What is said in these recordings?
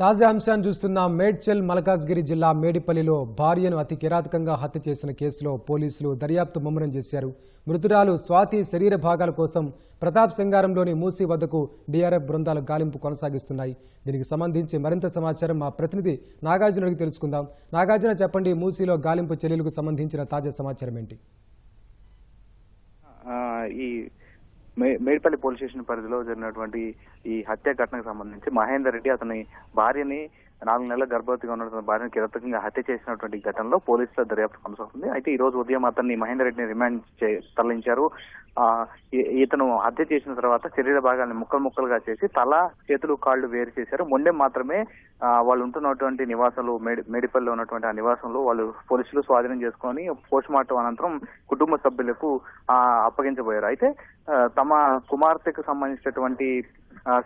తాజా అంశాన్ని చూస్తున్న మేడ్చల్ మలకాజ్గిరి జిల్లా మేడిపల్లిలో భార్యను అతి కిరాతకంగా హత్య చేసిన కేసులో పోలీసులు దర్యాప్తు ముమ్మరం చేశారు. మృతురాలు స్వాతి శరీర భాగాల కోసం ప్రతాప్ సింగారంలోని మూసీ వద్దకు డిఆర్ఎఫ్ బృందాలు గాలింపు కొనసాగిస్తున్నాయి. దీనికి సంబంధించి మరింత సమాచారం మా ప్రతినిధి నాగార్జునుడికి తెలుసుకుందాం. నాగార్జున చెప్పండి మూసీలో గాలింపు చర్యలకు సంబంధించిన తాజా సమాచారం ఏంటి? ఈ మేడిపల్లి పోలీస్ స్టేషన్ పరిధిలో జరిగినటువంటి ఈ హత్య ఘటనకు సంబంధించి మహేందర్ రెడ్డి అతని భార్యని నాలుగు నెలల గర్భవతిగా ఉన్నటువంటి భార్యను కిరతకంగా హత్య చేసినటువంటి ఘటనలో పోలీసుల దర్యాప్తు కొనసాగుతుంది. అయితే ఈ రోజు ఉదయం అతన్ని మహేందర్ రెడ్డిని రిమాండ్ చే- తరలించారు. ఇతను హత్య చేసిన తర్వాత శరీర భాగాన్ని ముక్కలు ముక్కలుగా చేసి తల చేతులు కాళ్ళు వేరు చేశారు. మొండెం మాత్రమే వాళ్ళు ఉంటున్నటువంటి నివాసంలో మేడి మేడిపల్లిలో ఉన్నటువంటి ఆ నివాసంలో వాళ్ళు పోలీసులు స్వాధీనం చేసుకొని పోస్ట్ మార్టం అనంతరం కుటుంబ సభ్యులకు అప్పగించబోయారు. అయితే తమ కుమార్తెకు సంబంధించినటువంటి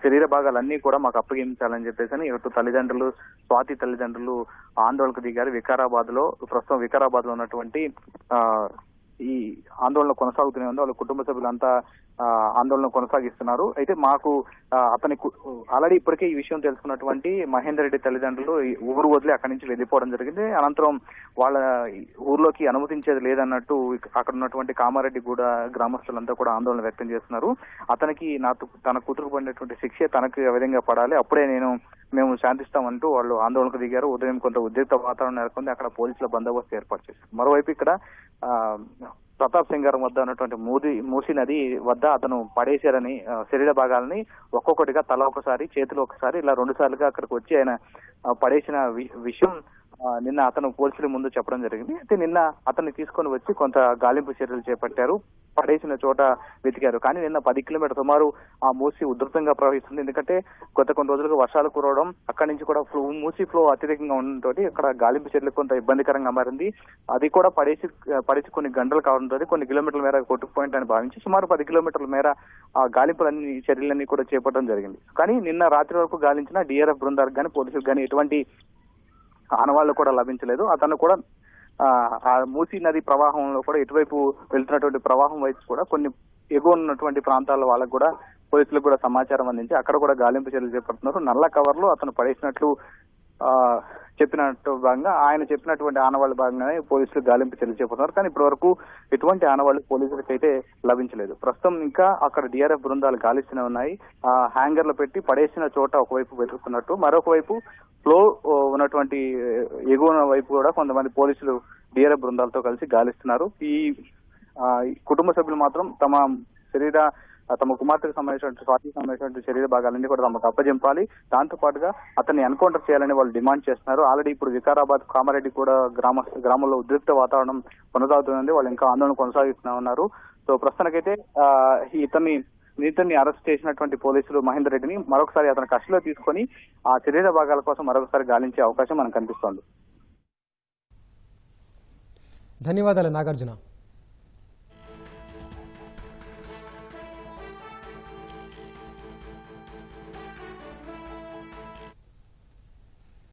శరీర భాగాలన్నీ కూడా మాకు అప్పగించాలని చెప్పేసి అని ఇటు తల్లిదండ్రులు స్వాతి తల్లిదండ్రులు ఆందోళనకు దిగారు. వికారాబాద్లో ప్రస్తుతం వికారాబాద్లో ఉన్నటువంటి ఈ ఆందోళన కొనసాగుతూనే ఉంది. వాళ్ళ కుటుంబ సభ్యులంతా ఆందోళన కొనసాగిస్తున్నారు. అయితే మాకు అతని ఆల్రెడీ ఇప్పటికే ఈ విషయం తెలుసుకున్నటువంటి మహేందర్ రెడ్డి తల్లిదండ్రులు ఊరు వదిలి అక్కడి నుంచి వెళ్ళిపోవడం జరిగింది. అనంతరం వాళ్ళ ఊర్లోకి అనుమతించేది లేదన్నట్టు అక్కడ ఉన్నటువంటి కామారెడ్డి కూడా గ్రామస్తులంతా కూడా ఆందోళన వ్యక్తం చేస్తున్నారు. అతనికి నా తన కూతురు పడినటువంటి శిక్ష తనకు ఏ విధంగా పడాలి అప్పుడే నేను మేము శాంతిస్తామంటూ వాళ్ళు ఆందోళనకు దిగారు. ఉదయం కొంత ఉద్రిక్త వాతావరణం నెలకొంది. అక్కడ పోలీసుల బందోబస్తు ఏర్పాటు చేశారు. మరోవైపు ఇక్కడ ప్రతాప్ ప్రతాప్ గారి వద్ద ఉన్నటువంటి మూది మూసి నది వద్ద అతను పడేశారని శరీర భాగాలని ఒక్కొక్కటిగా తల ఒకసారి చేతులు ఒకసారి ఇలా రెండు సార్లుగా అక్కడికి వచ్చి ఆయన పడేసిన వి- విషయం నిన్న అతను పోలీసుల ముందు చెప్పడం జరిగింది. అయితే నిన్న అతన్ని తీసుకొని వచ్చి కొంత గాలింపు చర్యలు చేపట్టారు. పడేసిన చోట వెతికారు. కానీ నిన్న పది కిలోమీటర్ సుమారు ఆ మూసి ఉధృతంగా ప్రవహిస్తుంది. ఎందుకంటే కొత్త కొన్ని రోజులుగా వర్షాలు కురవడం అక్కడి నుంచి కూడా ఫ్లో మూసి ఫ్లో అత్యధికంగా ఉండడంతో అక్కడ గాలింపు చర్యలు కొంత ఇబ్బందికరంగా మారింది. అది కూడా పడేసి పడేసి కొన్ని గంటలు కావడంతో కొన్ని కిలోమీటర్ల మేర కొట్టుకుపోయింట్ అని భావించి సుమారు పది కిలోమీటర్ల మేర ఆ గాలింపులన్నీ చర్యలన్నీ కూడా చేపట్టడం జరిగింది. కానీ నిన్న రాత్రి వరకు గాలించిన డిఆర్ఎఫ్ బృందాలకు కానీ పోలీసులకు కానీ ఎటువంటి ఆనవాళ్ళు కూడా లభించలేదు. అతను కూడా ఆ, మూసీ నది ప్రవాహంలో కూడా ఇటువైపు వెళ్తున్నటువంటి ప్రవాహం వైపు కూడా కొన్ని ఎగువ ఉన్నటువంటి ప్రాంతాల వాళ్ళకు కూడా పోలీసులకు కూడా సమాచారం అందించి అక్కడ కూడా గాలింపు చర్యలు చేపడుతున్నారు. నల్ల కవర్లు అతను పడేసినట్లు ఆ, చెప్పినట్టు భాగంగా ఆయన చెప్పినటువంటి ఆనవాళ్ళ భాగంగానే పోలీసులు గాలింపు చర్యలు చేపడుతున్నారు కానీ ఇప్పటి వరకు ఎటువంటి ఆనవాళ్ళు పోలీసులకు అయితే లభించలేదు. ప్రస్తుతం ఇంకా అక్కడ డిఆర్ఎఫ్ బృందాలు గాలిస్తూనే ఉన్నాయి. ఆ హ్యాంగర్లు పెట్టి పడేసిన చోట ఒకవైపు వెతుకుతున్నట్టు మరొక వైపు ఫ్లో ఉన్నటువంటి ఎగువన వైపు కూడా కొంతమంది పోలీసులు డిఆర్ఎఫ్ బృందాలతో కలిసి గాలిస్తున్నారు. ఈ కుటుంబ సభ్యులు మాత్రం తమ శరీర తమ కుమార్తెకు సంబంధించినటువంటి స్వాతికి సంబంధించినటువంటి శరీర భాగాలన్నీ కూడా తమకు అప్పజెంపాలి. దాంతో పాటుగా అతన్ని ఎన్కౌంటర్ చేయాలని వాళ్ళు డిమాండ్ చేస్తున్నారు. ఆల్రెడీ ఇప్పుడు వికారాబాద్ కామారెడ్డి కూడా గ్రామ గ్రామంలో ఉద్రిక్త వాతావరణం కొనసాగుతుందండి. వాళ్ళు ఇంకా ఆందోళన కొనసాగిస్తూనే ఉన్నారు సో ప్రస్తుతానికైతే ఇతన్ని ఇతన్ని అరెస్ట్ చేసినటువంటి పోలీసులు మహేందర్ రెడ్డిని మరొకసారి అతని కష్టలో తీసుకొని ఆ శరీర భాగాల కోసం మరొకసారి గాలించే అవకాశం మనకు కనిపిస్తోంది. ధన్యవాదాలు నాగార్జున.